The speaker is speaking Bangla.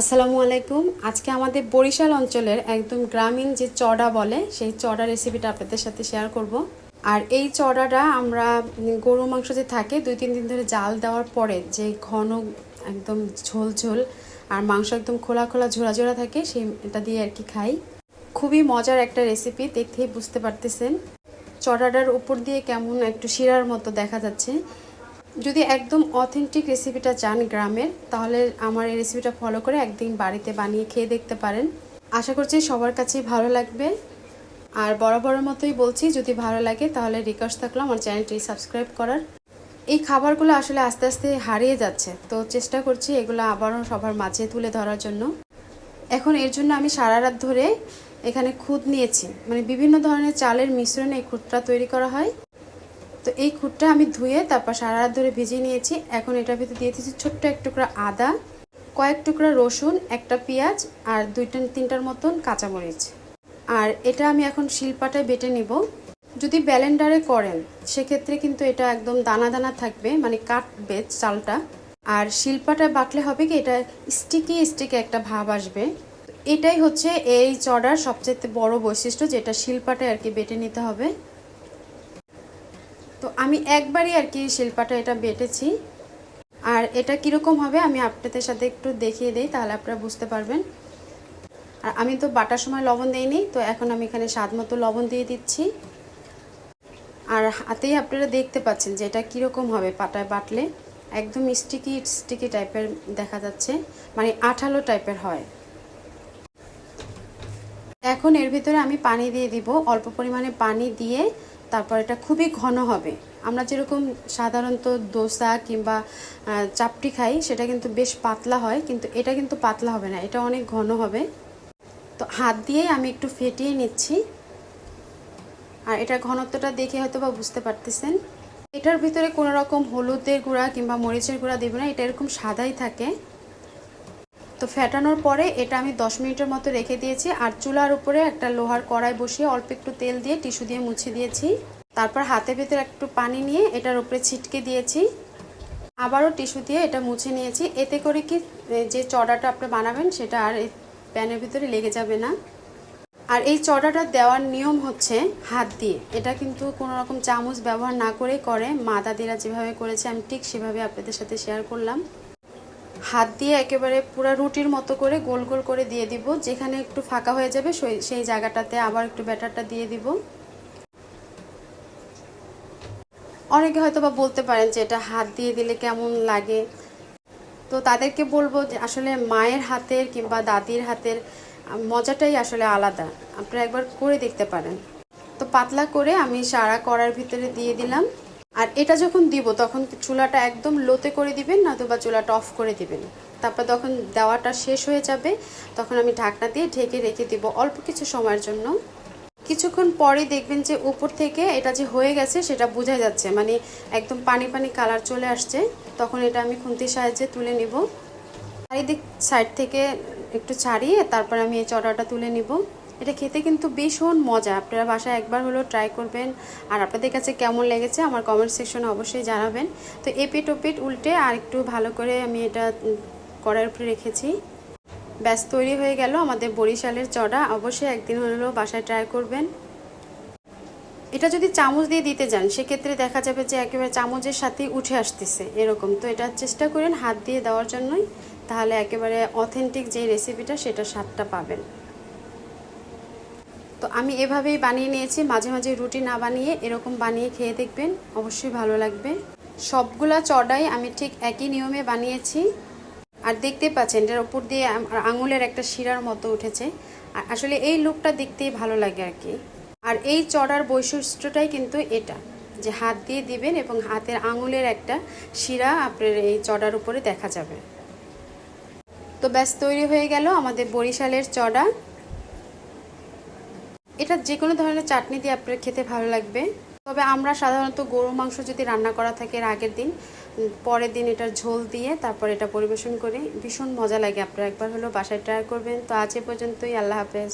আসসালামু আলাইকুম। আজকে আমাদের বরিশাল অঞ্চলের একদম গ্রামীণ যে চড়া বলে, সেই চড়া রেসিপিটা আপনাদের সাথে শেয়ার করব। আর এই চড়াটা আমরা গরু মাংস যে থাকে, দুই, তিন দিন ধরে জাল দেওয়ার পরে যে ঘন, একদম ঝোল ঝোল আর মাংস একদম খোলা খোলা ঝোড়া ঝোড়া থাকে, সেই, এটা দিয়ে আর কি খাই। খুবই মজার একটা রেসিপি দেখতেই বুঝতে পারতেছেন। চড়াটার উপর দিয়ে কেমন একটু শিরার মতো দেখা যাচ্ছে। যদি একদম অথেন্টিক রেসিপিটা চান গ্রামের, তাহলে আমার এই রেসিপিটা ফলো করে একদিন বাড়িতে বানিয়ে খেয়ে দেখতে পারেন। আশা করছি সবার কাছেই ভালো লাগবে। আর বরাবরের মতোই বলছি, যদি ভালো লাগে তাহলে রিকোয়েস্ট থাকল আমার চ্যানেলটি সাবস্ক্রাইব করার। এই খাবারগুলো আসলে আস্তে আস্তে হারিয়ে যাচ্ছে, তো চেষ্টা করছি এগুলো আবারও সবার মাঝে তুলে ধরার জন্য। এখন এর জন্য আমি সারা রাত ধরে এখানে খুদ নিয়েছি মানে বিভিন্ন ধরনের চালের মিশ্রণে এই খুদটা তৈরি করা হয়। তো এই খুঁটটা আমি ধুয়ে তারপর সারা রাত ধরে ভিজিয়ে নিয়েছি। এখন এটার ভিতরে দিয়ে দিয়েছি ছোট্ট এক টুকরা আদা, কয়েক টুকরা রসুন, একটা পেঁয়াজ আর দুইটা তিনটার মতন কাঁচামরিচ। আর এটা আমি এখন শিলপাটায় বেটে নিব। যদি ব্যালেন্ডারে করেন, সেক্ষেত্রে কিন্তু এটা একদম দানা দানা থাকবে মানে কাটবে চালটা। আর শিলপাটায় বাটলে হবে কি, এটা স্টিকি স্টিকি একটা ভাব আসবে। এটাই হচ্ছে এই চড়ার সবচেয়ে বড় বৈশিষ্ট্য, যেটা শিলপাটায় আর কি বেটে নিতে হবে। তো আমি একবারই আর কি শিল্পাটা এটা বেটেছি। আর এটা কীরকম হবে আমি আপনাদের সাথে একটু দেখিয়ে দিই, তাহলে আপনারা বুঝতে পারবেন। আর আমি তো বাটার সময় লবণ দিইনি, তো এখন আমি এখানে স্বাদ মতো লবণ দিয়ে দিচ্ছি। আর হাতেই আপনারা দেখতে পাচ্ছেন যে এটা কীরকম হবে পাটায় বাটলে। একদম স্টিকি স্টিকি টাইপের দেখা যাচ্ছে মানে আঠালো টাইপের হয়। এখন এর ভিতরে আমি পানি দিয়ে দিব, অল্প পরিমাণে পানি দিয়ে তারপর এটা খুবই ঘন হবে। আমরা যেরকম সাধারণত দোসা কিংবা চাপটি খাই, সেটা কিন্তু বেশ পাতলা হয়, কিন্তু এটা কিন্তু পাতলা হবে না, এটা অনেক ঘন হবে। তো হাত দিয়েই আমি একটু ফেটিয়ে নিচ্ছি। আর এটার ঘনত্বটা দেখে হয়তো বা বুঝতে পারতেছেন। এটার ভিতরে কোনো রকম হলুদের গুঁড়া কিংবা মরিচের গুঁড়া দেবে না, এটা এরকম সাদাই থাকে। তো ফেটানোর পরে এটা আমি 10 মিনিটের মতো রেখে দিয়েছি আর চুলার উপরে একটা লোহার কড়াই বসিয়ে অল্প একটু তেল দিয়ে টিস্যু দিয়ে মুছে দিয়েছি। তারপর হাতের ভিতরে একটু পানি নিয়ে এটার উপরে ছিটকে দিয়েছি। আবারও টিস্যু দিয়ে এটা মুছে নিয়েছি। এতে করে কি যে চড়াটা আপনি বানাবেন সেটা আর প্যানের ভিতরে লেগে যাবে না। আর এই চড়াটা দেওয়ার নিয়ম হচ্ছে হাত দিয়ে। এটা কিন্তু কোনো রকম চামচ ব্যবহার না করে করে। মা দাদিরা যেভাবে করেছে, আমি ঠিক সেভাবে আপনাদের সাথে শেয়ার করলাম। হাত দিয়ে একেবারে পুরো রুটির মতো করে গোল গোল করে দিয়ে দিব। যেখানে একটু ফাঁকা হয়ে যাবে সেই- জায়গাটাতে আবার একটু ব্যাটারটা দিয়ে দিব। অনেকে হয়তো বা বলতে পারেন যে এটা হাত দিয়ে দিলে কেমন লাগে। তো তাদেরকে বলব যে আসলে মায়ের হাতের কিংবা দাদির হাতের মজাটাই আসলে আলাদা। আপনারা একবার করে দেখতে পারেন। তো পাতলা করে আমি সারা করার ভিতরে দিয়ে দিলাম। আর এটা যখন দিব, তখন চুলাটা একদম লোতে করে দিবেন নয়তো বা চুলাটা অফ করে দিবেন। তারপর তখন দেওয়াটা শেষ হয়ে যাবে, তখন আমি ঢাকনা দিয়ে ঢেকে রেখে দিব অল্প কিছু সময়ের জন্য। কিছুক্ষণ পরে দেখবেন যে উপর থেকে এটা যে হয়ে গেছে, সেটা বোঝা যাচ্ছে। মানে একদম পানি পানি কালার চলে আসছে। তখন এটা আমি খুন্তির সাহায্যে তুলে নিব। চারিদিক সাইড থেকে একটু ছাড়িয়ে তারপর আমি এই চড়াটা তুলে নিব। এটা খেতে কিন্তু ভীষণ মজা। আপনারা বাসায় একবার হলেও ট্রাই করবেন। আর আপনাদের কাছে কেমন লেগেছে আমার কমেন্ট সেকশনে অবশ্যই জানাবেন। তো এপিট ওপিট উল্টে আর একটু ভালো করে আমি এটা করার উপরে রেখেছি। ব্যাস, তৈরি হয়ে গেল আমাদের বরিশালের চড়া। অবশ্যই একদিন হলেও বাসায় ট্রাই করবেন। এটা যদি চামচ দিয়ে দিতে যান, সেক্ষেত্রে দেখা যাবে যে একেবারে চামচের সাথেই উঠে আসতেছে এরকম। তো এটা চেষ্টা করেন হাত দিয়ে দেওয়ার জন্যই। তাহলে একেবারে অথেন্টিক যে রেসিপিটা সেটা স্বাদটা পাবেন। তো আমি এভাবেই বানিয়ে নিয়েছি। মাঝে মাঝে রুটি না বানিয়ে এরকম বানিয়ে খেয়ে দেখবেন, অবশ্যই ভালো লাগবে। সবগুলা চড়াই আমি ঠিক একই নিয়মে বানিয়েছি। আর দেখতে পাচ্ছেন, এটার উপর দিয়ে আঙুলের একটা শিরার মতো উঠেছে। আর আসলে এই লুকটা দেখতেই ভালো লাগে আর কি। আর এই চড়ার বৈশিষ্ট্যটাই কিন্তু এটা, যে হাত দিয়ে দিবেন এবং হাতের আঙুলের একটা শিরা আপনার এই চড়ার উপরে দেখা যাবে। তো ব্যাস, তৈরি হয়ে গেল আমাদের বরিশালের চড়া। এটা যে কোনো ধরনের চাটনি দিয়ে আপনার খেতে ভালো লাগবে। তবে আমরা সাধারণত গরু মাংস যদি রান্না করা থাকে আগের দিন পরের দিন এটার ঝোল দিয়ে তারপর এটা পরিবেশন করি ভীষণ মজা লাগে। আপনারা একবার হলো বাসায় ট্রাই করবেন। তো আজ এ পর্যন্তই। আল্লাহ হাফেজ।